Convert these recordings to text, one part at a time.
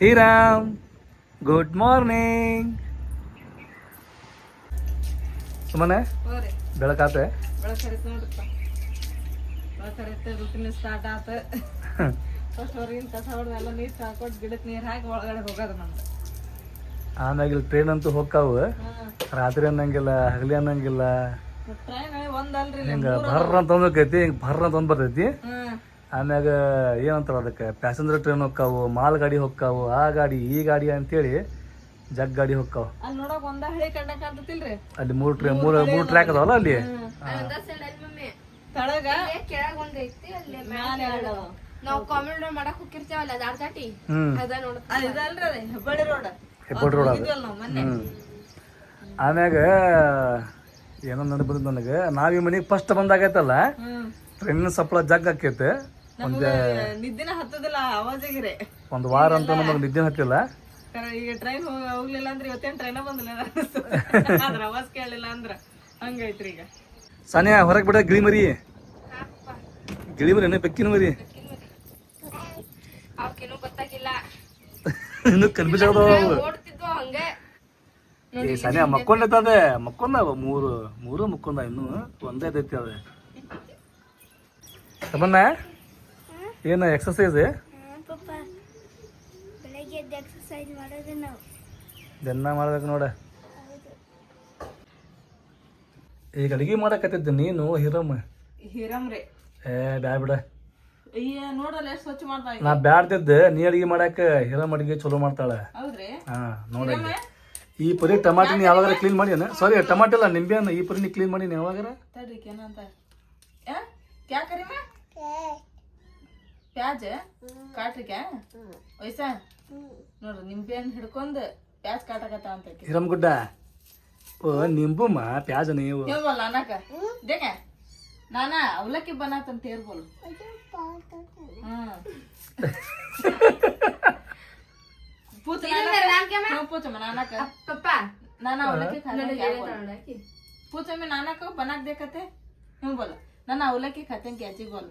ಹೀರಾಮ್ good morning ಸುಮ್ಮನೆ ಬೆಳಕಾತೆ? Start ಆತ. First ಹೊರಗಿನ ಕಸ ಹೊಡೆದು ಎಲ್ಲ ನೀರು ಹಾಕೊಟ್ಟು ಗಿಡಕ್ಕೆ ನೀರು ಹಾಕಿ ಒಳಗಡೆ ಹೋಗೋದು ನಮ್ದು. ಆಮ್ಯಾಗ ಟ್ರೈನ್ ಅಂತೂ ಹೋಗ್ತಾವು ರಾತ್ರಿ ಅನ್ನಂಗಿಲ್ಲ ಹಗಲಿ ಅನ್ನಂಗಿಲ್ಲ. ಹಿಂಗ ಭರ್ರ ಅಂತ ಒಂದಕ್ಕೈತಿ ಹಿಂಗ ಭರ್ರ ಅಂತ ಒಂದ್ ಬರ್ತೈತಿ ಆಮ್ಯಾಗ ಏನಂತಾರೆ ಅದಕ್ಕೆ? ಪ್ಯಾಸೆಂಜರ್ ಟ್ರೈನ್ ಹೋಗ್ತಾವು ಮಾಲ್ ಗಾಡಿ ಹೋಗ್ತಾವು ಆ ಗಾಡಿ ಈ ಗಾಡಿ ಅಂತೇಳಿ ಜಗ್ ಗಾಡಿ ಹೋಗ್ತಾವ ಅಲ್ಲಿ ಮೂರು ಟ್ರೇ ಮೂರು ಮೂರು ಟ್ರ್ಯಾಕ್ ಅದಾವಲ್ಲ ಅಲ್ಲಿ? ಮಾಡಕ್ ಹೋಗಿರ್ತೇವಲ್ಲ ಅದ ನೋಡ ಹೆಬ್ಬಳ್ಳಿ ರೋಡ್ ಹೆಬ್ಬಳ್ಳಿ ಆಮ್ಯಾಗ ಏನೋ ಬಂದ್ ನನಗೆ ನಾವ್ ಈ ಮನೆಗೆ ಫಸ್ಟ್ ಬಂದಾಗೈತಲ್ಲ ಟ್ರೈನ್ ಟ್ರೈನಿನ ಸಪ್ಲ ಜಗ್ ಆಕೈತೆ ನಮ್ಗ ನಿದ್ದಿನ ಹತ್ತದಿಲ್ಲ ಅವಾಜಿಗಿರಿ ಒಂದು ವಾರ ಅಂತ ನಮಗೆ ನಿದ್ದೆ ಹತ್ತಿಲ್ಲ. ಈಗ ಟ್ರೈನ್ ಹೋಗ್ಲಿಲ್ಲ ಅಂದ್ರೆ ಇವತ್ತೇನ್ ಟ್ರೈನ ಬಂದಿಲ್ಲ ಅದ್ರ ಅವಾಜ್ ಕೇಳಲಿಲ್ಲ ಅಂದ್ರ ಹಂಗೈತ್ರಿ ಈಗ. ಸಾನಿಯಾ ಹೊರಗೆ ಬಿಡ ಗಿಳಿ ಮರಿ ಗಿಳಿ ಮರಿ ಏನೇ ಬೆಕ್ಕಿನ ಮರಿ. ಅವಕ್ಕೇನು ಗೊತ್ತಾಗಿಲ್ಲ. ಇನ್ನು ಕನ್ಫ್ಯೂಸ್ ಆಗದವ ಅವು ಓಡ್ತಿದ್ವು ಹಂಗೆ. ಏ ಸಾನ್ಯಾ ಮಕ್ಕೊಂಡೈತದೆ ಮಕ್ಕೊಂದ ಮೂರು ಮೂರು ಮಕ್ಕೊಂದ ಇನ್ನು. ಒಂದೇ ಐತಿ ಅದೇ. ತಮ್ಮನ್ನ ಏನು ಎಕ್ಸಸೈಸ್ ಪಪ್ಪ. ಬೆಳಗ್ಗೆ ಎದ್ದು ಎಕ್ಸರ್ಸೈಸ್ ಮಾಡೋದು ನಾವು. ದಿನ ಮಾಡ್ಬೇಕು ನೋಡ. ಈಗ ಅಡಿಗೆ ಮಾಡಕತ್ತಿದ್ದೆ ನೀನು ಹಿರಮ್ಮ ಹಿರಮ್ರಿ ಏ ಬ್ಯಾಡ ಬಿಡ. ಅಯ್ಯ ನೋಡಲ್ಲ ಎಷ್ಟು ಸ್ವಚ್ಛ ಮಾಡ್ತಾ ನಾ ಬ್ಯಾಡ್ತಿದ್ದೆ ನೀ ಅಡಿಗೆ ಮಾಡಾಕ ಹಿರಮ್ಮ ಅಡಿಗೆ ಚಲೋ ಮಾಡ್ತಾಳೆ. ಹೌದ್ರಿ. ಹಾ ನೋಡ ಈ ಪರಿ ಟಮಾಟಿನ ನೀ ಯಾವಾಗಾರ ಕ್ಲೀನ್ ಮಾಡಿ ಸಾರಿ ಟಮಾಟಿ ಅಲ್ಲ ನಿಂಬೆ ಹಣ್ಣು ಈ ಪರಿ ನೀ ಕ್ಲೀನ್ ಮಾಡಿ ಯಾವಾಗಾರ? ತಡ್ರಿ ಏನಂತ ಆ? ಕ್ಯಾ ಕರಿಮ? ಪ್ಯಾಜ್ ಕಾಟ್ರಿಕ್ಯಾ ವಯಸ್ಸಾ? ನೋಡ್ರಿ ನಿಂಬೆ ಹಣ್ಣು ಹಿಡ್ಕೊಂಡು ಪ್ಯಾಜ್ ಕಾಟಕತ್ತ ಅಂತ ಹಿರಮ್ ಗುಡ್ಡ ಓ ನಿಂಬುಮ್ಮ ಪ್ಯಾಜ್ ನೀವು. ಹೇಳ್ಬಲ್ಲ ಅನ್ನಾಕ ದೇಗ ನಾನ ಅವಲಕ್ಕಿ ಬನಾತ್ ಅಂತ ಹೇಳ್ಬೋದು ಪೂಚಮ್ಮ ನಾನಕ ಪಪ್ಪ ನಾನ ಅವಲಕ್ಕಿ ಖಾತೆ ಪೂಚಮ್ಮ ಬನಾಕ್ ದೇಕತೆ ಹಿಂಗ್ ಬೋಲ ನಾನು ಅವಲಕ್ಕಿ ಖಾತೆ ಕ್ಯಾಚಿಗೆ ಬೋಲು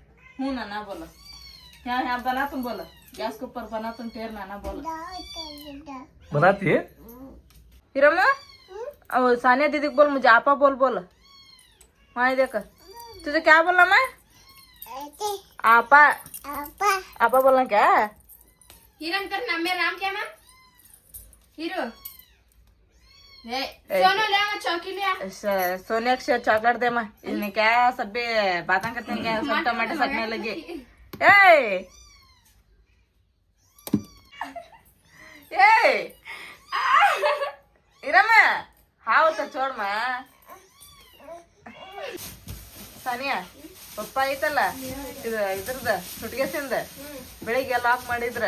नाना बोलो। यहाँ यहाँ बना तुम बोलो. गैस के ऊपर बना तुम टेर नाना बोलो. बनाती? है? हिरमा अब सानिया दीदी को बोल मुझे आपा बोल बोल. वहाँ देख. तुझे क्या बोला मैं आपा. आपा. आपा बोला क्या? हीरम कर नाम मेरा नाम क्या मैं? हीरो. ए, सोनू ले मैं चौकी ले आ। स- सोनिया को चॉकलेट दे मैं इन्हें क्या सब भी बातें करते हैं क्या सब टमाटर सटने लगे ए ए ಇರಮ್ಮ ಹಾವತ್ತ ಚೋಡ್ಮ ಸಾನಿಯಾ ಪಪ್ಪ ಐತಲ್ಲ ಇದು ಇದ್ರದ ಸುಟ್ಗೆಸಿಂದ ಬೆಳಿಗ್ಗೆ ಲಾಕ್ ಮಾಡಿದ್ರ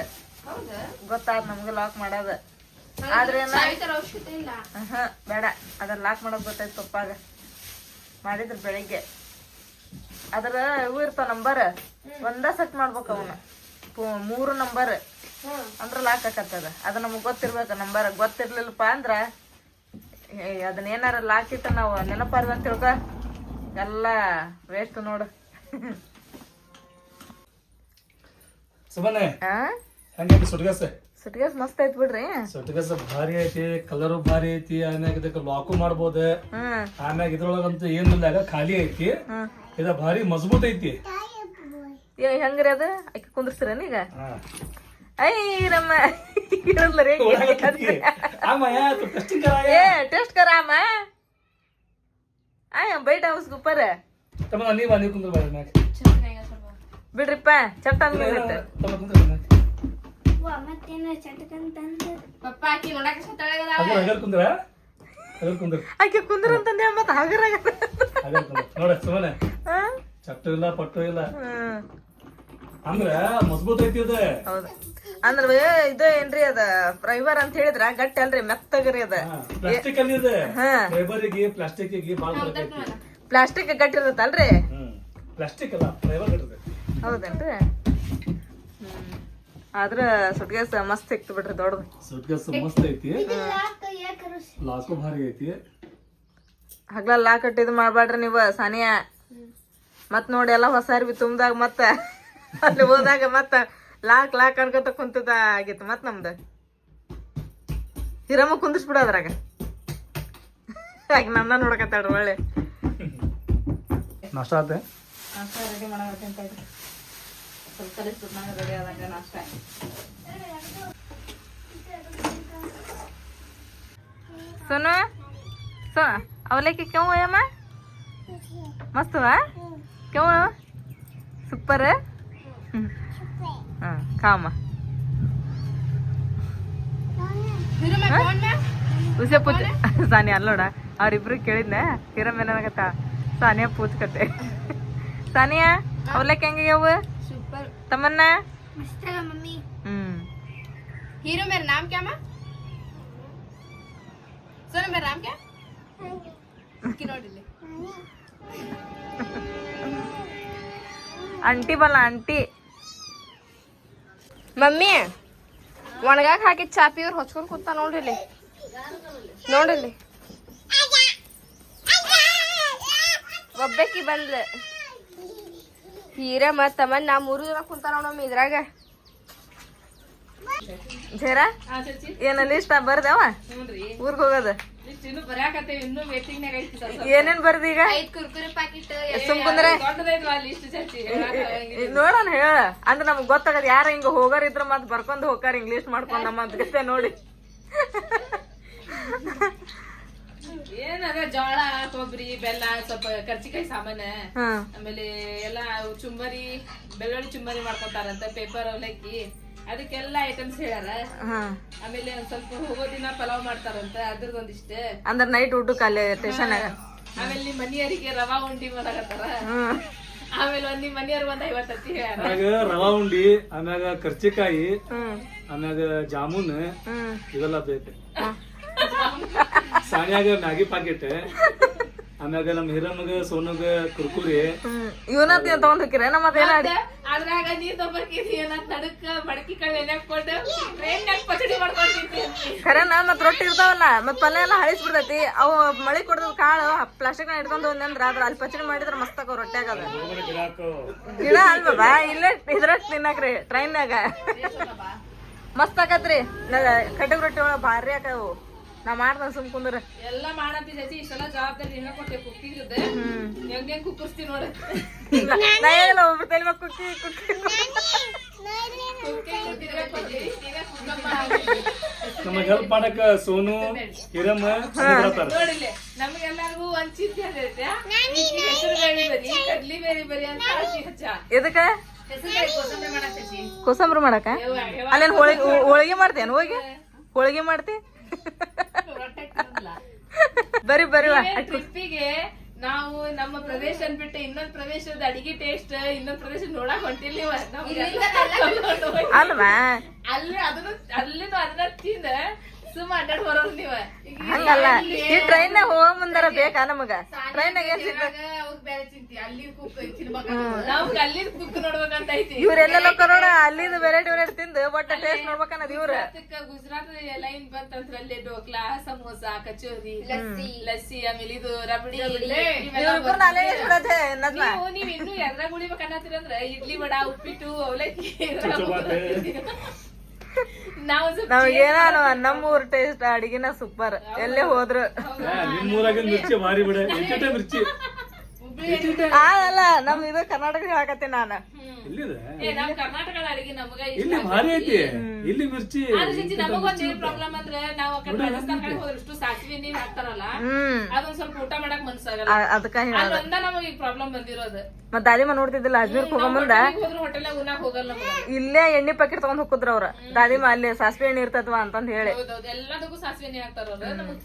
ಗೊತ್ತಾದ ನಮ್ಗೆ ಲಾಕ್ ಮಾಡೋದ ಆದ್ರೆ ಆಹಾ, ಬೇಡ. ಅದ್ರ ಲಾಕ್ ಮಾಡೋಕ್ ಗೊತ್ತಾಯ್ತು ತಪ್ಪಾಗ. ಮಾಡಿದ್ರ ಬೆಳಿಗ್ಗೆ. ಅದ್ರ ಇವು ಇರ್ತಾವ ನಂಬರ್ ಒಂದ ಸೆಟ್ ಮಾಡ್ಬೇಕು ಅವನ್ನ. ಮೂರು ನಂಬರ್ ಅಂದ್ರ ಲಾಕ್ ಆಕತ್ತದ ಅದ ನಮಗ್ ಗೊತ್ತಿರ್ಬೇಕು ನಂಬರ್ ಗೊತ್ತಿರ್ಲಿಲ್ಲಪ್ಪ ಅಂದ್ರ ಅದನ್ನ ಏನಾರ ಲಾಕ್ ಇಟ್ಟ ನಾವು ನೆನಪಾರ್ದ ಅಂತ ತಿಳ್ಕ. ಎಲ್ಲ ವೇಸ್ಟ್ ನೋಡು. ಸುಮ್ಮನೆ ಆ? ಹೆಂಗೈತಿ ಸುಟ್ಗಸ ಸಟ್ಗಸ್ ಮಸ್ತ್ ಐತ್ ಬಿಡ್ರಿ. ಸಟ್ಗಸ್ ಭಾರಿ ಐತಿ ಕಲರ್ ಭಾರಿ ಐತಿ ಆಮ್ಯಾಗ ಇದಕ್ಕೆ ಲಾಕು ಮಾಡ್ಬೋದ. ಆಮ್ಯಾಗ ಇದ್ರೊಳಗಂತೂ ಏನಿಲ್ಲ ಖಾಲಿ ಐತಿ. ಇದ ಭಾರಿ ಮಜಬೂತ್ ಐತಿ. ಹೆಂಗ್ರಿ ಅದ? ಅಕ್ಕಿ ಕುಂದ್ರಸ್ತೀರ ಈಗ? ಟೆಸ್ಟ್ ಕರ ಅಮ್ಮ ಆಯ್ ಬೈಟ್ ಹೌಸ್ ಗುಪ್ಪರ ಬಿಡ್ರಿಪ್ಪ ಚಟ್ಟ ಅಂದ್ಮೇಲೆ ಆಕಿ ಕುಂದ್ರ? ಅಂತಂದೆ ಮತ್ತ ಹಗರಾಗ ನೋಡ ಸುಮ್ಮನೆ ಚಟ್ಟು ಇಲ್ಲ ಪಟ್ಟು ಇಲ್ಲ. ಅಂದ್ರ ಮಜಬೂತ್ ಐತಿ ಅದ ಹೌದು. ಅಂದ್ರ ಇದು ಏನ್ರಿ ಅದ? ಫೈಬರ್ ಅಂತ ಹೇಳಿದ್ರ ಗಟ್ಟಿ ಅಲ್ರಿ ಮೆತ್ತಗ್ರಿ ಅದ. ಪ್ಲಾಸ್ಟಿಕ್ ಅಲ್ಲಿ ಇದೆ. ಹಾ. ಫೈಬರ್ಗೆ ಪ್ಲಾಸ್ಟಿಕ್ಗೆ ಪ್ಲಾಸ್ಟಿಕ್ ಗಟ್ಟಿ ಇರತ್ತಲ್ರಿ? ಪ್ಲಾಸ್ಟಿಕ್ ಅಲ್ಲ ಫೈಬರ್ ಹೌದೇನ್ರಿ? ಆದ್ರ ಸುಟ್ಗೇಸ್ ಮಸ್ತ್ ಸಿಕ್ತು ಬಿಡ್ರಿ ದೊಡ್ಡದು. ಸುಟ್ಕಸ್ ಮಸ್ತ್ ಐತಿ. ಲಾಕು ಭಾರಿ ಐತಿ. ಹಗ್ಲ ಲಾ ಕಟ್ಟಿದ್ ಮಾಡ್ಬೇಡ್ರಿ ನೀವು ಸಾನಿಯಾ. ಮತ್ ನೋಡಿ ಎಲ್ಲ ಹೊಸ ಅರ್ವಿ ತುಂಬ್ದಾಗ ಮತ್ತ ಅಲ್ಲಿ ಹೋದಾಗ ಮತ್ತ ಲಾಕ್ ಲಾಕ್ ಅನ್ಕೋತ ಕುಂತದ ಆಗಿತ್ತು ಮತ್ ನಮ್ದು. ಹಿರಮ್ಮ ಕುಂದಿಸ್ಬಿಡ ಅದ್ರಾಗ. ಆಗ ನನ್ನ ನೋಡಕತ್ತಾಡ್ರಿ ಒಳ್ಳೆ. ನಷ್ಟ ಆತ? ರೆಡಿ ಮಾಡಕತ್ತೀನಿ. ಸ್ವಲ್ಪ ನಾನು ರೆಡಿ ಆದಾಗ ನಾಷ್ಟ ಸೋನು? ಸೋನ ಅವಲಕ್ಕಿ ಕೆವು ಅಮ್ಮ ಮಸ್ತವ? ಕೆವು ಸೂಪರ್? ಹಾಂ ಕಾಮ. ಹುಸೆ ಪೂಜೆ. ಸಾನಿಯಾ ಅಲ್ಲೋಡ. ಅವ್ರಿಬ್ರು ಕೇಳಿದ್ನ ಹೀರಮ್ಮ ಏನಾಗತ್ತ ಸಾನಿಯಾ ಪೂಜ್ ಕತೆ. ಸಾನಿಯಾ ಅವಲಕ್ಕಿ ಹೆಂಗೆ ಅವು ಸೂಪರ್ ತಮ್ಮನ್ನ ಮಸ್ತ್ है मम्मी ಹ್ಮ್ हीरो मेरा नाम क्या माँ सुनो मेरा नाम क्या इसकी नोट ले ಅಂಟಿ ಬಲ್ಲ ಅಂಟಿ ಮಮ್ಮಿ ಒಣಗಾಕ ಹಾಕಿ ಚಾ ಪಿವ್ರು ಹೊಚ್ಕೊಂಡ್ ಕೂತ ನೋಡ್ರಿ ನೋಡ್ರಿ ಒಬ್ಬಾಕಿ ಬಂದ್ಲ ಹೀರ ಮತ್ತ ತಮ್ಮನ್ ನಾ ಮೂರು ಜನ ಕುಂತಾರ ನಮ್ಮ ಇದ್ರಾಗ. ಝೇರ ಏನ ಲಿಸ್ಟ್ ಬರ್ದವ? ಊರ್ಗ ಹೋಗೋದ? ಏನೇನ್ ಬರ್ದಿ ಈಗ? ಸುಮ್ಕುಂದ್ರೆ ನೋಡೋಣ ಹೇಳ. ಅಂದ್ರೆ ನಮ್ಗೆ ಗೊತ್ತಾಗದ ಯಾರ ಹಿಂಗ ಹೋಗೋರ್ ಇದ್ರ ಮತ್ ಬರ್ಕೊಂಡ್ ಹೋಗಾರ ಇಂಗ್ಲಿಷ್ ಮಾಡ್ಕೊಂಡ್ ನಮ್ಮ ಗತೆ ನೋಡಿ. ಏನದ ಜೋಳ ಕೊಬ್ಬರಿ ಬೆಲ್ಲ ಸ್ವಲ್ಪ ಕರ್ಚಿಕಾಯಿ ಸಾಮಾನ ಆಮೇಲೆ ಎಲ್ಲ ಚುಂಬರಿ ಬೆಳ್ಳುಳ್ಳಿ ಚುಂಬರಿ ಮಾಡ್ಕೊತಾರಂತ ಪೇಪರ್ ಅವಲಕ್ಕಿ ಅದಕ್ಕೆಲ್ಲ ಐಟಮ್ಸ್ ಹೇಳ್ಯಾರ. ಆಮೇಲೆ ಒಂದ್ ಸ್ವಲ್ಪ ಹೋಗೋ ದಿನ ಪಲಾವ್ ಮಾಡ್ತಾರಂತ ಅದ್ರದ್ದು ಒಂದಿಷ್ಟು ಅಂದ್ರ ನೈಟ್ ಊಟಕ್ಕೆ ಅಲ್ಲಿ ಸ್ಟೇಷನ್ ಆಮೇಲೆ ನಿಮ್ ಮನಿಯರಿಗೆ ರವಾ ಉಂಡಿ ಮಾಡಕತ್ತಾರ. ಹ್ಮ್ ಆಮೇಲೆ ಒಂದ್ ನಿಮ್ ಮನಿಯರ್ ಒಂದ್ ಐವತ್ತತ್ತಿ ಹೇಳ್ಯಾರ. ಆಮ್ಯಾಗ ರವಾ ಉಂಡಿ ಆಮ್ಯಾಗ ಕರ್ಚಿಕಾಯಿ ಹ್ಮ್. ಆಮ್ಯಾಗ ಜಾಮೂನ್ ಹ್ಮ್. ಇವೆಲ್ಲ ಬೇಕು. ಸಾನ್ಯಾಗ ಮ್ಯಾಗಿ ಪಾಕೆಟ್ ಆಮ್ಯಾಗ ನಮ್ ಹಿರಮ್ಮಗ ಸೋನುಗ ಕುರ್ಕುರಿ. ಇವನ ತಗೊಂಡ್ ಹೋಗಿರ? ನಮ್ಮ ಅದೇ ಅದ್ರಾಗ ನೀರ್ ತಗೊಂಡ್ಕಿದಿ ಏನ ನಡಕ ಮಡಕಿ ಕಾಳು ಎಣ್ಣೆ ಕೊಟ್ಟು ಟ್ರೈನ್ಯಾಗ ಪಚಡಿ ಮಾಡ್ಕೊಂಡು ತಿಂತೀನಿ ಖರೇನ ಮತ್ ರೊಟ್ಟಿ ಇರ್ತಾವಲ್ಲ ಮತ್ ಪಲ್ಯ ಎಲ್ಲ ಹಳಿಸ್ಬಿಡ್ತೈತಿ. ಅವು ಮಳಿ ಕೊಡದ ಕಾಳು ಪ್ಲಾಸ್ಟಿಕ್ನ ಇಟ್ಕೊಂಡ್ ಹೋದ್ನಂದ್ರ ಅದ್ರ ಅಲ್ಲಿ ಪಚಡಿ ಮಾಡಿದ್ರ ಮಸ್ತ್ ಅಕ್ಕ ರೊಟ್ಟಿ ಆಗದ ಗಿಡ ಅಲ್ವಾ ಇಲ್ಲೇ ಇದ್ರಾಗ ತಿನ್ನಕ್ರಿ ಟ್ರೈನ್ಯಾಗ ಮಸ್ತ್ ಆಕತ್ರಿ ಕಟ್ಟಗ್ ರೊಟ್ಟಿ ಒಳಗ ಭಾರಿ ಆಕವು. ನಾ ಮಾಡ್ದ ಸುಮ್ ಕುಂದ್ರ. ಎಲ್ಲ ಮಾಡಂತಿ ಜತಿ ಇಷ್ಟೆಲ್ಲ ಜವಾಬ್ದಾರಿ ಕೊಟ್ಟೆ ಹೆಂಗ್ ಹೆಂಗ್ ಕುಕ್ಕರ್ಸ್ತಿ ನೋಡ. ನಾ ಹೇಳಿಲ್ಲ ಒಬ್ರು ತಲೆ ಮ್ಯಾಗ್ ಕುಕ್ಕಿ ಕುಕ್ಕಿ. ನಮಗ್ ಹೆಲ್ಪ್ ಮಾಡಕ ಸೋನು ಹಿರಮ್ಮ ನಮ್ಗೆಲ್ಲರಿಗೂ ಒಂದ್ ಚಿಂತೆ ಕಡ್ಲಿ ಬೇರೆ ಬೇರೆ ಅಂತ ಎದಕ್ಕ? ಕೋಸಂಬರಿ ಮಾಡಕ ಅಲ್ಲೇನ್ ಹೋಳಿಗೆ ಹೋಳಿಗೆ ಮಾಡ್ತೇನೆ ಹೋಗಿ ಹೋಳಿಗೆ ಮಾಡ್ತಿ? ಬರಿ ಬರುವ ಟ್ರಿಪ್ಪಿಗೆ ನಾವು ನಮ್ಮ ಪ್ರದೇಶ ಬಿಟ್ಟು ಇನ್ನೊಂದ್ ಪ್ರದೇಶದ ಅಡಿಗೆ ಟೇಸ್ಟ್ ಇನ್ನೊಂದ್ ಪ್ರದೇಶ ನೋಡಕ್ ಹೊಂಟಿಲ್ ಅಲ್ವಾ? ಅಲ್ಲಿ ಅದನ್ನ ಅಲ್ಲಿನೂ ಅದನ್ನ ತಿಂದ ಸುಮ್ಮ ಅಡ್ಡಾಡ್ ಬರೋರು ನೀವ. ಹಂಗಲ್ಲ. ಈ ಟ್ರೈನ್ ಹೋಗ ಮುಂದಾರ ಬೇಕಾ ನಮಗ? ಟ್ರೈನ್ ಏನ್ ಸಿಗ್ಬೇಕು ಇವ್ರೆಲ್ಲ ನೋಡ ಅಲ್ಲಿಂದ ವೆರೈಟಿ ವೆರೈಟಿ ತಿಂದು ಒಟ್ಟ ಟೇಸ್ಟ್ ನೋಡ್ಬೇಕನ್ನೋದು ಇವ್ರ. ಗುಜರಾತ್ ಲೈನ್ ಬಂತಂದ್ರ ಅಲ್ಲಿ ಡೋಕ್ಲಾ ಸಮೋಸ ಕಚೋರಿ ಲಸ್ಸಿ. ಆಮೇಲೆ ಇದು ರಬಡಿ ನೀವು ಇನ್ನು ಎದ್ರಾಗ ಉಳಿಬೇಕನ್ನತ್ತೀರಂದ್ರ ಇಡ್ಲಿ ವಡ ಉಪ್ಪಿಟ್ಟು ಅವಲಕ್ಕಿ ನಾವು ಸ್ವಲ್ಪ ನಾವ್ ಏನೋ ನಮ್ಮ ಊರ್ ಟೇಸ್ಟ್ ಅಡಿಗೆನ ಸೂಪರ್ ಎಲ್ಲೇ ಹೋದ್ರು. ನಿಮ್ ಊರಾಗಿನ ಮಿರ್ಚಿ ಮಾರಿ ಬಿಡ. ಮಿರ್ಚಿ ಅಲ್ಲ ನಮ್ ಇದು ಕರ್ನಾಟಕ ನಾನು. ಇಲ್ಲಿ ಭಾರಿ ಐತಿ. ಇಲ್ಲಿ ಮಿರ್ಚಿ ನಮಗೊಂದ್ ಏನ್ ಪ್ರಾಬ್ಲಮ್ ಅಂದ್ರೆ ನಾವು ಆ ಕಡೆ ರಾಜಸ್ಥಾನ ಕಡೆ ಹೋದ್ರೆ ಇಷ್ಟು ಸಾಸಿವೆ ನೀರ್ ಹಾಕ್ತಾರಲ್ಲ ಹ್ಮ್. ಅದೊಂದ್ ಸ್ವಲ್ಪ ಊಟ ಮಾಡಕ್ ಮನ್ಸಾಗಲ್ಲ. ಆ- ಅದಕ್ಕ ಹೇಳ ಅಲ್ಲಿ ನಮಗ್ ಈಗ ಪ್ರಾಬ್ಲಮ್ ಬಂದಿರೋದು. ದಾದಿಮ ನೋಡ್ತಿದ್ದಿಲ್ಲ ಅಜ್ಮೀರ್ ಹೋಗೋ ಮುಂದ? ಹೋದ್ರೆ ಹೋಟೆಲ್ ಉನ್ನಾಕ್ ಹೋಗಲ್ಲ ಇಲ್ಲೇ ಎಣ್ಣೆ ಪ್ಯಾಕೆಟ್ ತಗೊಂಡ್ ಹೋಗುದ್ರ ಅವ್ರ. ದಾದಿಮ ಅಲ್ಲಿ ಸಾಸಿವೆ ಎಣ್ಣೆ ಇರ್ತದ್ವಾ ಅಂತಂದ್ ಹೇಳಿ. ಎಲ್ಲದಕ್ಕೂ ಸಾಸಿವೆ ಎಣ್ಣೆ ಹಾಕ್ತಾರ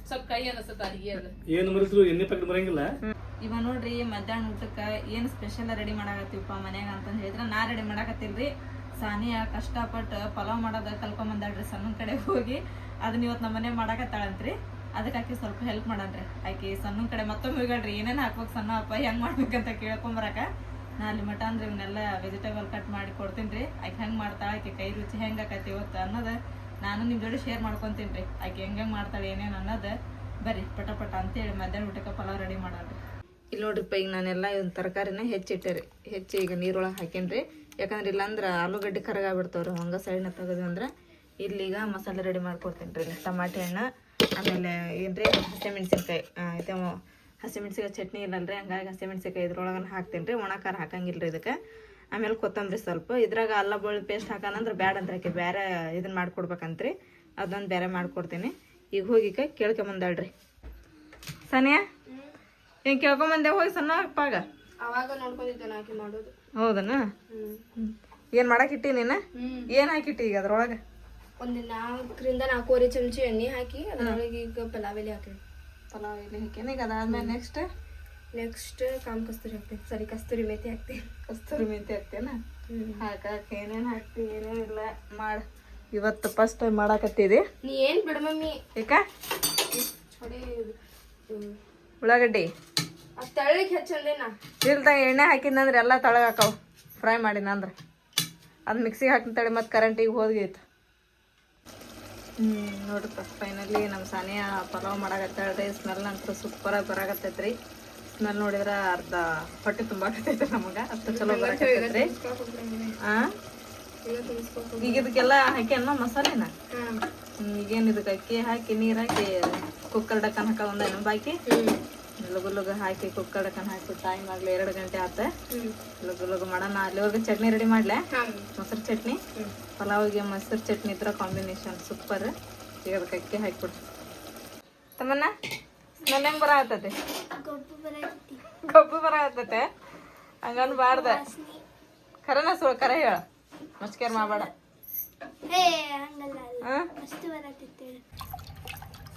ಸ್ವಲ್ಪ ಕೈ ಅಡಿಗೆ ಏನ್ ಮರಿದ್ರು ಎಣ್ಣೆ ಪ್ಯಾಕೆಟ್ ಬರಂಗಿಲ್ಲ ಇವ ನೋಡ್ರಿ ಮಧ್ಯಾಹ್ನ ಊಟಕ್ಕ ಏನು ಸ್ಪೆಷಲ್ ರೆಡಿ ಮಾಡಾಕತ್ತೀವಪ್ಪ ಮನ್ಯಾಗ ಅಂತಂದು ಹೇಳಿದ್ರೆ, ನಾ ರೆಡಿ ಮಾಡಾಕತ್ತಿಲ್ರಿ ಸಾನಿಯಾ ಕಷ್ಟಪಟ್ಟು ಪಲಾವ್ ಮಾಡೋದು ಕಲ್ಕೊಂಬಂದಾಳ್ರಿ ಸಣ್ಣ ಕಡೆ ಹೋಗಿ. ಅದನ್ನ ಇವತ್ತು ನಮ್ಮ ಮನೆ ಮಾಡಾಕತ್ತಾಳಂತ್ರಿ. ಅದಕ್ಕೆ ಆಕೆ ಸ್ವಲ್ಪ ಹೆಲ್ಪ್ ಮಾಡನ್ರಿ. ಆಕೆ ಸಣ್ಣ ಕಡೆ ಮತ್ತೊಮ್ಮೆ ಹೋಗ್ಯಾಳ್ರಿ, ಏನೇನು ಹಾಕ್ಬೇಕು ಸಣ್ಣ ಅಪ್ಪ, ಹೆಂಗೆ ಮಾಡ್ಬೇಕಂತ ಕೇಳ್ಕೊಂಬರಕ ನಾ ಅಲ್ಲಿ ಮಟ ಅಂದ್ರೆ ಇವನ್ನೆಲ್ಲ ವೆಜಿಟೇಬಲ್ ಕಟ್ ಮಾಡಿ ಕೊಡ್ತೀನಿ ರೀ ಆಕೆ ಹೆಂಗೆ ಮಾಡ್ತಾಳೆ, ಆಕೆ ಕೈ ರುಚಿ ಹೆಂಗೆ ಆಕತಿ ಇವತ್ತು ಅನ್ನೋದು ನಾನು ನಿಮ್ಮ ಜೋಡಿ ಶೇರ್ ಮಾಡ್ಕೊತೀನಿ ರೀ ಆಕೆ ಹೆಂಗೆ ಮಾಡ್ತಾಳೆ, ಏನೇನು ಅನ್ನೋದು. ಬರ್ರಿ ಪಟ ಪಟ ಅಂತೇಳಿ ಮಧ್ಯಾಹ್ನ ಊಟಕ್ಕೆ ಪಲಾವ್ ರೆಡಿ ಮಾಡೋಣ ಇಲ್ಲಿ ನೋಡ್ರಿಪ್ಪ ಈಗ ನಾನೆಲ್ಲ ಇದನ್ನು ತರಕಾರಿನ ಹೆಚ್ಚಿಟ್ಟೆ ರೀ ಹೆಚ್ಚಿ ಈಗ ನೀರೊಳಗೆ ಹಾಕೇನ್ರಿ. ಯಾಕಂದ್ರೆ ಇಲ್ಲಾಂದ್ರೆ ಆಲೂಗಡ್ಡೆ ಕರಗಾಗ್ಬಿಡ್ತಾವ್ರಿ ಹಂಗ ಸೈಡ್ನ ತೆಗೆದು ಅಂದ್ರೆ ಇಲ್ಲಿಗ ಮಸಾಲೆ ರೆಡಿ ಮಾಡ್ಕೊಡ್ತೀನಿ ರೀ ಟಮಾಟೆ ಹಣ್ಣು, ಆಮೇಲೆ ಏನ್ರಿ ಹಸಿಮೆಣ್ಸಿನ್ಕಾಯಿ. ಇದು ಹಸಿಮೆಣ್ಸಿಕಾಯಿ ಚಟ್ನಿ ಇಲ್ಲಲ್ರಿ. ಹಂಗಾಗಿ ಹಸಿಮೆಣ್ಸಿಕಾಯಿ ಇದ್ರೊಳಗನ ಹಾಕ್ತೀನಿ ರೀ ಒಣ ಖಾರ ಹಾಕಂಗಿಲ್ಲ ರೀ ಇದಕ್ಕೆ. ಆಮೇಲೆ ಕೊತ್ತಂಬರಿ ಸ್ವಲ್ಪ. ಇದ್ರಾಗ ಅಲ್ಲ ಬೆಳ್ಳುಳ್ಳಿ ಪೇಸ್ಟ್ ಹಾಕೋಣಂದ್ರೆ ಬ್ಯಾಡ ಅಂದ್ರಕ್ಕೆ ಬೇರೆ ಇದನ್ನ ಮಾಡ್ಕೊಡ್ಬೇಕಂತ್ರಿ. ಅದೊಂದು ಬೇರೆ ಮಾಡ್ಕೊಡ್ತೀನಿ. ಈಗ ಹೋಗಿಕ ಕೇಳ್ಕೊಂಬಂದಾಳ್ರಿ. ಸಾನಿಯಾ? ಏನ್ ಕೇಳ್ಕೊಂಬಂದೆ? ಹೋಗಿ ಸಣ್ಣ ಅಪ್ಪಾಗ ಅವಾಗ ನೋಡ್ಕೊಂಡಿದ್ದೆ ನಾಕಿ ಮಾಡೋದು. ಹೌದನ? ಏನ್ ಮಾಡಕ್ ಇಟ್ಟಿ ನೀನ? ಏನ್ ಹಾಕಿಟ್ಟಿ ಈಗ ಅದ್ರೊಳಗ? ಒಂದು ನಾಲ್ಕರಿಂದ ನಾಲ್ಕೂವರೆ ಚಮಚಿ ಎಣ್ಣೆ ಹಾಕಿ ಅದ್ರೊಳಗೆ ಈಗ ಪಲಾವ್ ಎಲೆ ಹಾಕಿ ಪಲಾವ್ ಎಲೆ ಹಾಕೇನೆ ಈಗ ಅದಾದ್ಮೇಲೆ ನೆಕ್ಸ್ಟ್ ನೆಕ್ಸ್ಟ್ ಕಾಮ್ ಕಸ್ತೂರಿ ಹಾಕ್ತೀನಿ. ಸರಿ ಕಸ್ತೂರಿ ಮೇಥಿ ಹಾಕ್ತೀನಿ. ಕಸ್ತೂರಿ ಮೆಂತಿ ಹಾಕ್ತೇನ ಹಾಕಾಕ ಏನೇನ್ ಹಾಕ್ತಿ ಏನೇನಿಲ್ಲ ಮಾಡ. ಇವತ್ತು ಫಸ್ಟ್ ಟೈಮ್ ಮಾಡಾಕತ್ತಿದಿ? ನೀ ಏನು ಬಿಡ ಮಮ್ಮಿ. ಏಕ? ಉಳ್ಳಾಗಡ್ಡಿ? ಹೆಚ್ಚಂದೇನಾ ಇಲ್ದಾಗ ಎಣ್ಣೆ ಹಾಕಿದ್ನಂದ್ರೆ ಎಲ್ಲ ತಳಗ ಹಾಕಾವ. ಫ್ರೈ ಮಾಡಿನಂದ್ರೆ ಅದು ಮಿಕ್ಸಿಗೆ ಹಾಕಿನ ತಡಿ ಮತ್ತು ಕರೆಂಟಿಗೆ ಹೋದ್ಗೈತು ಹ್ಞೂ ನೋಡ್ರಿಪ್ಪ ಫೈನಲಿ ನಮ್ಮ ಸಾನಿಯ ಪಲಾವ್ ಮಾಡಾಕತ್ತಾಳ್ರಿ ಸ್ಮೆಲ್ ಅಂತೂ ಸೂಪರಾಗಿ ಬರಾಕತ್ತೈತ್ರಿ ಸ್ಮೆಲ್ ನೋಡಿದ್ರೆ ಅರ್ಧ ಹೊಟ್ಟೆ ತುಂಬಾಕತ್ತೈತೆ ನಮಗೆ. ಅಷ್ಟು ಚಲೋ ಬರಾಕತ್ತೈತ್ರಿ ಹಾಂ ಈಗ ಇದಕ್ಕೆಲ್ಲ ಹಾಕಿ ಅನ್ನೋ ಮಸಾಲೆನ? ಈಗೇನು ಈಗೇನ್ ಇದಕ್ಕೆ ಅಕ್ಕಿ ಹಾಕಿ ನೀರು ಹಾಕಿ ಕುಕ್ಕರ್ ಡಕ್ಕನ್ ಹಾಕ ಒಂದು ಬಾಕಿ? ಲಗು ಲಗು ಹಾಕಿ ಕುಕ್ಕರ್ ಡಕ್ಕನ್ ಹಾಕಿ ಟೈಮ್ ಆಗ್ಲಿ ಎರಡು ಗಂಟೆ ಆತ. ಲಗು ಲಗು ಮಾಡೋಣ. ಅಲ್ಲಿವರೆಗೆ ಚಟ್ನಿ ರೆಡಿ ಮಾಡ್ಲೆ? ಮೊಸರು ಚಟ್ನಿ? ಪಲಾವಿಗೆ ಮೊಸರು ಚಟ್ನಿ ಇದ್ರ ಕಾಂಬಿನೇಷನ್ ಸೂಪರ್ ಈಗ ಅದಕ್ಕೆ ಅಕ್ಕಿ ಹಾಕ್ಬಿಡ್ರಿ ತಮ್ಮನ್ನ ಸ್ಮೆಲ್ ಹೆಂಗ್ ಬರ ಆತತೆ ಕಬ್ಬು ಬರ ಆತತೆ ಹಂಗನ್ಬಾರ್ದ. ಖರನ ಸುಳ್ಳು ಕರ ಹೇಳ. ಮಸ್ಕೇರ್ ಮಾಡಬೇಡ. ಹಾಂ?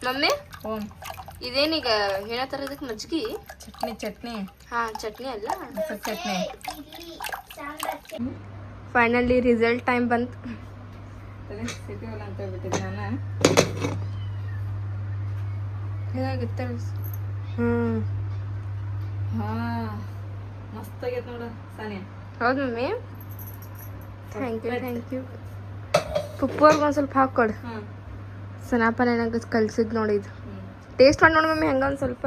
ಮಮ್ಮಿ? ಹ್ಞೂ ಇದೇನೀಗ ಹೇಳತ್ತಾರ ಇದಕ್ಕೆ ಮಜ್ಜಿಗೆ ಚಟ್ನಿ ಚಟ್ನಿ. ಹಾ ಚಟ್ನಿ ಅಲ್ಲ? ಚಟ್ನಿ. ಫೈನಲಿ ರಿಸಲ್ಟ್ ಟೈಮ್ ಬಂತು. ಪುಪ್ಪ ಅಂತ ಹೇಳ್ಬಿಟ್ಟಿದ್ದೆ ನಾನು. ಹೇಗಾಗಿತ್ತು? ಹ್ಞೂ ಹಾಂ ಮಸ್ತ್ ಆಗೈತೆ ನೋಡು ಸಾನಿಯಾ. ಹೌದು mummy. Thank you thank you ಒಂದು ಸ್ವಲ್ಪ ಹಾಕ್ಕೊಡು. ಸನಾಪನ ಏನಾಗ ಕಲ್ಸಿದ್ ನೋಡಿದ್ದು ಹ್ಞೂ ಟೇಸ್ಟ್ ಮಾಡಿ ನೋಡಿ ಮಮ್ಮಿ ಹೆಂಗ ಒಂದು ಸ್ವಲ್ಪ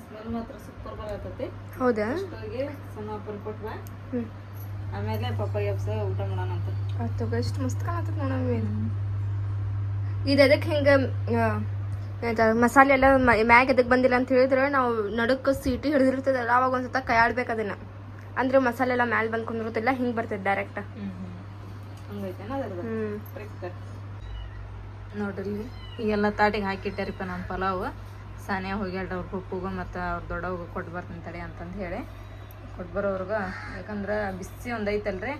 ಸ್ಮೆಲ್ ಮಾತ್ರ ಸೂಪರ್ ಬರತೈತಿ. ಹೌದಾ? ಸಣ್ಣ ಹ್ಞೂ ಆಮೇಲೆ ಪಪ್ಪ ಎಬ್ಸ ಊಟ ಮಾಡೋಣ ಅಂತ. ಆಯ್ತು ಎಷ್ಟು ಮಸ್ತ್ ಕಾಣತ್ತದ ನೋಡಮ್ಮಿ ಇದು ಅದಕ್ಕೆ ಹಿಂಗೆ ಮಸಾಲೆ ಎಲ್ಲ ಮ್ಯಾಗ ಎದಕ್ಕೆ ಬಂದಿಲ್ಲ ಅಂತ ಹೇಳಿದ್ರೆ ನಾವು ನಡುಕ್ಕೆ ಸೀಟಿ ಹಿಡಿದಿರ್ತದಲ್ಲ ಅವಾಗ ಒಂದ್ಸತ ಕೈ ಆಡ್ಬೇಕು ಅದನ್ನ. ಅಂದ್ರೆ ಮಸಾಲೆ ಎಲ್ಲ ಮ್ಯಾಲೆ ಬಂದು ಕುಂದಿರುತ್ತಿಲ್ಲ ಹಿಂಗೆ ಬರ್ತದೆ ಡೈರೆಕ್ಟ್ ಹ್ಞೂ ನೋಡ್ರಿ ಈಗೆಲ್ಲ ತಾಟಿಗೆ ಹಾಕಿಟ್ಟಾರಿಪ್ಪ ನಮ್ಮ ಪಲಾವ್. ಸಾನಿಯಾ ಹೋಗ್ಯಾಳ್ರಿ ಅವ್ರ ಪುಪ್ಪುಗ ಮತ್ತು ಅವ್ರ ದೊಡ್ಡವ್ಗೆ ಕೊಟ್ಟು ಬರ್ತೀನಿ ತಡೆ ಅಂತಂದು ಹೇಳಿ. ಕೊಟ್ಟು ಬರೋವ್ರಿಗೆ ಯಾಕಂದ್ರೆ ಬಿಸಿ ಒಂದು ಐತಲ್ರಿ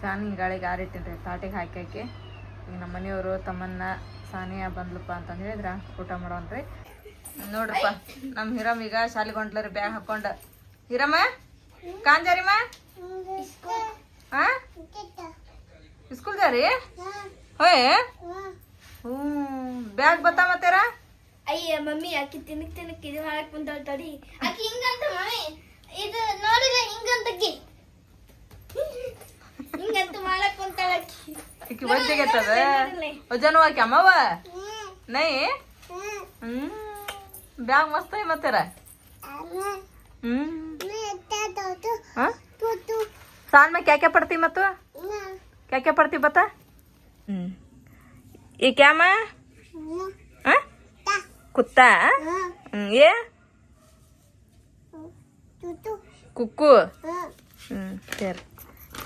ಫ್ಯಾನ್ ಹಿಂಗೆ ಗಾಳಿಗೆ ಆರಿಟ್ಟಿನಿ ರೀ ತಾಟಿಗೆ ಹಾಕಿ ಹಾಕಿ. ಈಗ ನಮ್ಮ ಮನೆಯವರು ತಮ್ಮನ್ನ ಸಾನಿಯಾ ಬಂದ್ಲಪ್ಪ ಅಂತಂದು ಹೇಳಿದ್ರೆ ಊಟ ಮಾಡೋನ್ರಿ ನೋಡ್ರಪ್ಪ ನಮ್ಮ ಹಿರಮ್ ಈಗ ಶಾಲೆಗೆ ಹೊಂಟ್ಲರಿ ಬ್ಯಾಗ್ ಹಾಕೊಂಡು. ಹಿರಮ್ಮ ಕಾಂಜಾರಿಮ್ಮ ಹಾಂ ಸ್ಕೂಲ್ ಜಾರಿ ಹೋಯ್. ಹ್ಞೂ ಬ್ಯಾಗ್ ಬತ್ತಾಮತ್ತಾರ ಅಯ್ಯ ಮಮ್ಮಿ ಅಕ್ಕಿ ತಿನ್ನಕ್ ತಿನ್ನಕ್ ಇದು ಮಾಡಕ್ ಬಂದವ್ ತಡಿ. ಅಕ್ಕಿ ಹಿಂಗಂತ ಮಮ್ಮಿ ಇದು ನೋಡಿದ್ರೆ ಹಿಂಗಂತ ಅಕ್ಕಿ ಹಿಂಗಂತ ಮಾಡಕ್ ಕುಂತಾಳ ಅಕ್ಕಿ ಅಕ್ಕಿ ಒಜ್ಜೆಗೆತ್ತದ ಒಜ್ಜನು ಆಕಿ ಅಮ್ಮವ ನೈ? ಹ್ಮ್. ಬ್ಯಾಗ್ ಮಸ್ತ್ ಐ ಮತ್ತಾರ ಹ್ಮ್. ಸಾನ್ ಮೇ ಕ್ಯಾಕೆ ಪಡ್ತಿ ಮತ್ತು ಕ್ಯಾಕೆ ಪಡ್ತಿ ಬತ್ತಾ? ಹ್ಮ್. ಈ ಕ್ಯಾಮ? ಕುತ್ತ? ಏ? ಕುಕ್ಕು? ಹ್ಞೂ ಸರಿ.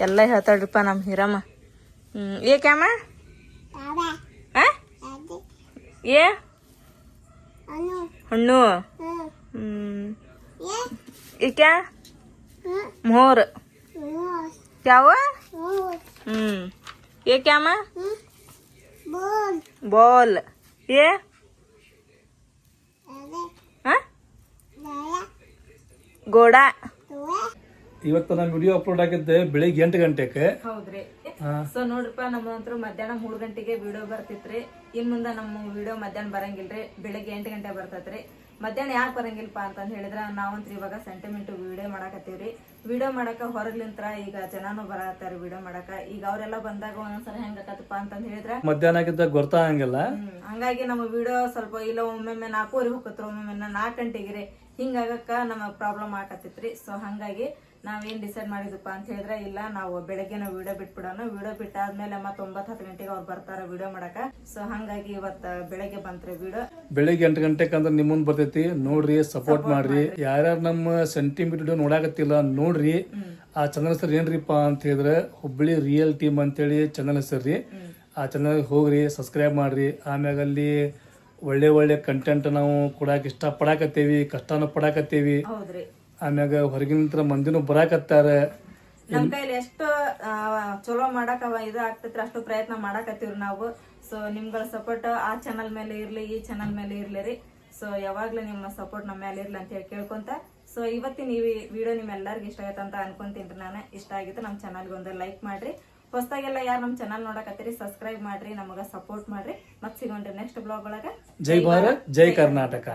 ಎಲ್ಲ ಹೇಳ್ತಾಳ್ರಿಪ್ಪ ನಮ್ಮ ಹೀರಮ್ಮ. ಹ್ಞೂ ಏ ಕ್ಯಾಮ? ಏ? ಹಣ್ಣು? ಹ್ಞೂ ಈಕ ಮೋರ್. ಯಾವ? ಹ್ಞೂ ಏ ಕ್ಯಾಮ? बॉल ये हाँ? घोड़ा ಇವತ್ತು ನಾನು ವಿಡಿಯೋ ಅಪ್ಲೋಡ್ ಆಗಿದ್ದೆ ಬೆಳಿಗ್ಗೆ ಎಂಟು ಗಂಟೆಗೆ ಹೌದ್ರಿ ಹಾ. ಸೊ ನೋಡ್ರಪ್ಪ ನಮ್ಮಂತ್ರ ಮಧ್ಯಾಹ್ನ ಮೂರ್ ಗಂಟೆಗೆ ವಿಡಿಯೋ ಬರ್ತಿತ್ರಿ ಇನ್ ಮುಂದ ನಮ್ಮ ವಿಡಿಯೋ ಮಧ್ಯಾಹ್ನ ಬರಂಗಿಲ್ರಿ ಬೆಳಿಗ್ಗೆ ಎಂಟು ಗಂಟೆ ಬರ್ತೈತ್ರಿ ಮಧ್ಯಾಹ್ನ ಯಾಕೆ ಬರಂಗಿಲ್ಲಪ್ಪ ಅಂತ ಹೇಳಿದ್ರೆ ನಾವಂತ್ರಿ ಇವಾಗ ಸೆಂಟಿಮೆಂಟ್ ವಿಡಿಯೋ ಮಾಡಾಕತ್ತೀವ್ರಿ. ವಿಡಿಯೋ ಮಾಡಾಕ ಹೊರಗ್ಲಿಂತ್ರ ಈಗ ಜನನು ಬರತ್ತಾರ ವಿಡಿಯೋ ಮಾಡಾಕ. ಈಗ ಅವರೆಲ್ಲ ಬಂದಾಗ ಒಂದೊಂದ್ಸಲ ಹೆಂಗಾಕತ್ತಪ್ಪ ಅಂತಂದು ಹೇಳಿದ್ರೆ? ಹೇಳಿದ್ರ ಮಧ್ಯಾಹ್ನ ಆಗಿದ್ದ ಗೊತ್ತಾಗಂಗಿಲ್ಲ ಹಂಗಾಗಿ ನಮ್ಮ ವಿಡಿಯೋ ಸ್ವಲ್ಪ ಇಲ್ಲ ಒಮ್ಮೊಮ್ಮೆ ನಾಲ್ಕೂವರೆ ಹೋಗತ್ರ ಒಮ್ಮೊಮ್ಮೆ ನಾಲ್ಕು ಗಂಟೆಗೆ ರೀ. ಹಿಂಗಾಗಕ್ಕ ನಮ್ಮ ಪ್ರಾಬ್ಲಮ್ ಆಕತ್ತೈತ್ರಿ. ಸೊ ಹಂಗಾಗಿ ನಾವೇನ್ ಡಿಸೈಡ್ ಮಾಡಿದಪ್ಪ ಅಂತ ಹೇಳಿದ್ರೆ ಇಲ್ಲ ನಾವು ಬೆಳಗ್ಗೆ ನಾವು ವಿಡಿಯೋ ಬಿಟ್ಬಿಡೋಣ. ವಿಡಿಯೋ ಬಿಟ್ಟಾದ್ಮೇಲೆ ಮತ್ತೆ ಒಂಬತ್ತು ಹತ್ತು ಗಂಟೆಗೆ ಅವ್ರು ಬರ್ತಾರ ವಿಡಿಯೋ ಮಾಡಕ. ಸೊ ಹಂಗಾಗಿ ಇವತ್ತು ಬೆಳಗ್ಗೆ ಬಂತ್ರಿ ವಿಡಿಯೋ ಬೆಳಗ್ಗೆ ಎಂಟು ಗಂಟೆಗೆ ಅಂದ್ರೆ ನಿಮ್ಮ ಮುಂದೆ ಬರ್ತೈತಿ. ನೋಡ್ರಿ ಸಪೋರ್ಟ್ ಮಾಡ್ರಿ. ಯಾರ್ಯಾರು ನಮ್ಮ ಸೆಂಟಿಮೀಟರ್ ವಿಡಿಯೋ ನೋಡಾಕತ್ತಿಲ್ಲ ನೋಡ್ರಿ. ಆ ಚಂದನ ಸರ್ ಏನ್ರಿಪ್ಪ ಅಂತ ಹೇಳಿದ್ರೆ ಹುಬ್ಬಳ್ಳಿ ರಿಯಲ್ ಟೀಮ್ ಅಂತೇಳಿ ಚಂದನ ಸರ್ ರೀ ಆ ಚಾನಲ್ ಹೋಗ್ರಿ ಸಬ್ಸ್ಕ್ರೈಬ್ ಮಾಡ್ರಿ. ಆಮ್ಯಾಗ ಅಲ್ಲಿ ಒಳ್ಳೆ ಒಳ್ಳೆ ಕಂಟೆಂಟ್ ನಾವು ಕೊಡಾಕ ಇಷ್ಟ ಪಡಾಕತ್ತೇವಿ ಕಷ್ಟನೂ ಪಡಾಕತ್ತೇವಿ. ಆಮ್ಯಾಗ ಹೊರಗಿನ ಮಂದಿನೂ ಬರಾಕತ್ತಾರ. ನಮ್ ಕೈಲಿ ಎಷ್ಟು ಚಲೋ ಮಾಡಕ್ ಇದು ಆಗ್ತೈತ್ರಿ ಅಷ್ಟು ಪ್ರಯತ್ನ ಮಾಡಾಕತ್ತೀವ್ರಿ ನಾವು. ಸೊ ನಿಮ್ಗಳ ಸಪೋರ್ಟ್ ಆ ಚಾನಲ್ ಮೇಲೆ ಇರ್ಲಿ ಈ ಚಾನಲ್ ಮೇಲೆ ಇರ್ಲಿ ರೀ. ಸೊ ಯಾವಾಗ್ಲೂ ನಿಮ್ಮ ಸಪೋರ್ಟ್ ನಮ್ಮ ಮೇಲೆ ಇರ್ಲಿ ಅಂತ ಹೇಳಿ ಕೇಳ್ಕೊಂತ. ಸೊ ಇವತ್ತಿನ ಈ ವಿಡಿಯೋ ನಿಮ್ಮೆಲ್ಲರಿಗೂ ಇಷ್ಟ ಆಗೈತೆ ಅಂತ ಅನ್ಕೊಂತೀನಿ ನಾನು. ಇಷ್ಟ ಆಗಿತ್ತು ನಮ್ಮ ಚಾನಲ್ಗೆ ಒಂದು ಲೈಕ್ ಮಾಡ್ರಿ. ಹೊಸದಾಗೆಲ್ಲ ಯಾರು ನಮ್ಮ ಚಾನಲ್ ನೋಡಕತ್ತೀರಿ ಸಬ್ಸ್ಕ್ರೈಬ್ ಮಾಡ್ರಿ ನಮಗ ಸಪೋರ್ಟ್ ಮಾಡ್ರಿ. ಮತ್ತೆ ಸಿಗೋಣ್ರಿ ನೆಕ್ಸ್ಟ್ ಬ್ಲಾಗ್ ಒಳಗ. ಜೈ ಭಾರತ್ ಜೈ ಕರ್ನಾಟಕ.